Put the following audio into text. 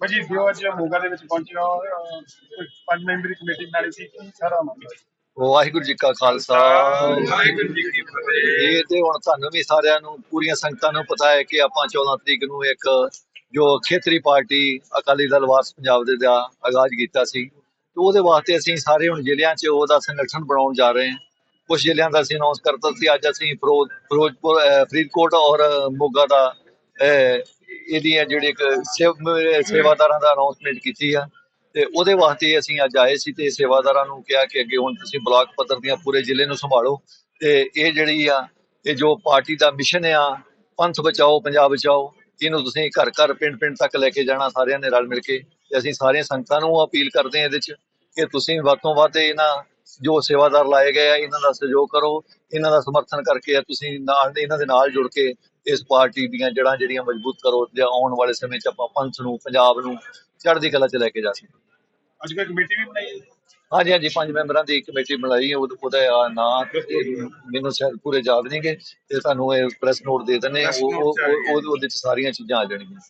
ਭਾਜੀ ਦਿਓ ਅੱਜ ਮੋਗਾ ਦੇ ਵਿੱਚ ਪਹੁੰਚਿਆ ਅਹ, ਕੋਈ ਪੰਜ ਮੈਂਬਰੀ ਕਮੇਟੀ ਬਣਾਈ ਸੀ ਕੀ ਸਾਰਾ ਮਾਮਲਾ ਵਾਹਿਗੁਰੂ ਜੀ ਕਾ ਖਾਲਸਾ। ਵਾਹਿਗੁਰੂ ਜੀ ਕੀ ਫਤਿਹ। ਇਹ ਤੇ ਹੁਣ ਤੁਹਾਨੂੰ ਵੀ ਸਾਰਿਆਂ ਨੂੰ ਪੂਰੀਆਂ ਸੰਗਤਾਂ ਨੂੰ ਪਤਾ ਹੈ ਕਿ ਆਪਾਂ 14 ਤਰੀਕ ਨੂੰ ਇੱਕ ਜੋ ਖੇਤਰੀ ਪਾਰਟੀ ਅਕਾਲੀ ਦਲ ਵਾਰਸ ਪੰਜਾਬ ਦੇ ਦਾ ਆਗਾਜ਼ ਕੀਤਾ ਸੀ ਤੇ ਉਹਦੇ ਵਾਸਤੇ ਅਸੀਂ ਸਾਰੇ ਹੁਣ ਜ਼ਿਲ੍ਹਿਆਂ 'ਚ ਉਹਦਾ ਸੰਗਠਨ ਬਣਾਉਣ ਜਾ ਰਹੇ ਹਾਂ। ਕੁਝ ਜ਼ਿਲ੍ਹਿਆਂ ਦਾ ਅਸੀਂ ਅਨਾਉਂਸ ਕਰਤਾ ਸੀ ਅੱਜ ਅਸੀਂ ਫਿਰੋਜ਼ ਫਿਰੋਜ਼ਪੁਰ ਅਹ, ਫਰੀਦਕੋਟ ਔਰ ਮੋਗਾ ਦਾ ਅਹ, ਇਹਦੀਆਂ ਜਿਹੜੇ ਇੱਕ ਸੇਵ- ਸੇਵਾਦਾਰਾਂ ਦਾ ਅਨਾਉਂਸਮੈਂਟ ਕੀਤੀ ਆ। ਤੇ ਉਹਦੇ ਵਾਸਤੇ ਅਸੀਂ ਅੱਜ ਆਏ ਸੀ ਤੇ ਸੇਵਾਦਾਰਾਂ ਨੂੰ ਕਿਹਾ ਕਿ ਅੱਗੇ ਹੁਣ ਤੁਸੀਂ ਬਲਾਕ ਪੱਧਰ ਦੀਆਂ ਪੂਰੇ ਜ਼ਿਲ੍ਹੇ ਨੂੰ ਸੰਭਾਲੋ। ਤੇ ਇਹ ਜਿਹੜੀ ਆ, ਇਹ ਜੋ ਪਾਰਟੀ ਦਾ ਮਿਸ਼ਨ ਆ, ਪੰਥ ਬਚਾਓ, ਪੰਜਾਬ ਬਚਾਓ, ਇਹਨੂੰ ਤੁਸੀਂ ਘਰ ਘਰ ਪਿੰਡ ਪਿੰਡ ਤੱਕ ਲੈ ਕੇ ਜਾਣਾ, ਸਾਰਿਆਂ ਨੇ ਰਲ ਮਿਲ ਕੇ। ਤੇ ਅਸੀਂ ਸਾਰੀਆਂ ਸੰਗਤਾਂ ਨੂੰ ਅਪੀਲ ਕਰਦੇ ਹਾਂ ਇਹਦੇ 'ਚ ਕਿ ਤੁਸੀਂ ਵੱਧ ਤੋਂ ਵੱਧ ਇਹਨਾਂ ਜੋ ਸੇਵਾਦਾਰ ਲਾਏ ਗਏ ਆ, ਇਹਨਾਂ ਦਾ ਸਹਿਯੋਗ ਕਰੋ, ਇਹਨਾਂ ਦਾ ਸਮਰਥਨ ਕਰਕੇ ਤੁਸੀਂ ਨਾਲ, ਇਹਨਾਂ ਦੇ ਨਾਲ ਜੁੜ ਕੇ ਇਸ ਪਾਰਟੀ ਦੀਆਂ ਜੜ੍ਹਾਂ ਜਿਹੜੀਆਂ ਮਜ਼ਬੂਤ ਕਰੋ ਤੇ ਆਉਣ ਵਾਲੇ ਸਮੇਂ 'ਚ ਆਪਾਂ ਪੰਥ ਨੂੰ ਪੰਜਾਬ ਨੂੰ ਚੜ੍ਹਦੀ ਕਲਾ 'ਚ ਲੈ ਕੇ ਜਾ ਸਕੀਏ ਅੱਜ ਕੋਈ ਕਮੇਟੀ ਵੀ ਬਣਾਈ ਹੈ? ਹਾਂਜੀ ਹਾਂਜੀ ਪੰਜ ਮੈਂਬਰਾਂ ਦੀ ਕਮੇਟੀ ਬਣਾਈ ਹੈ ਉਹਦਾ ਉਹਦਾ ਨਾਂ ਮੈਨੂੰ ਸ਼ਾਇਦ ਪੂਰੇ ਯਾਦ ਨਹੀਂਗੇ ਤੇ ਤੁਹਾਨੂੰ ਇਹ ਪ੍ਰੈਸ ਨੋਟ ਦੇ ਦਿੰਦੇ। ਉਹ ਉਹ ਉਹ- ਉਹਦੇ ਚ ਸਾਰੀਆਂ ਚੀਜ਼ਾਂ ਆ ਜਾਣਗੀਆਂ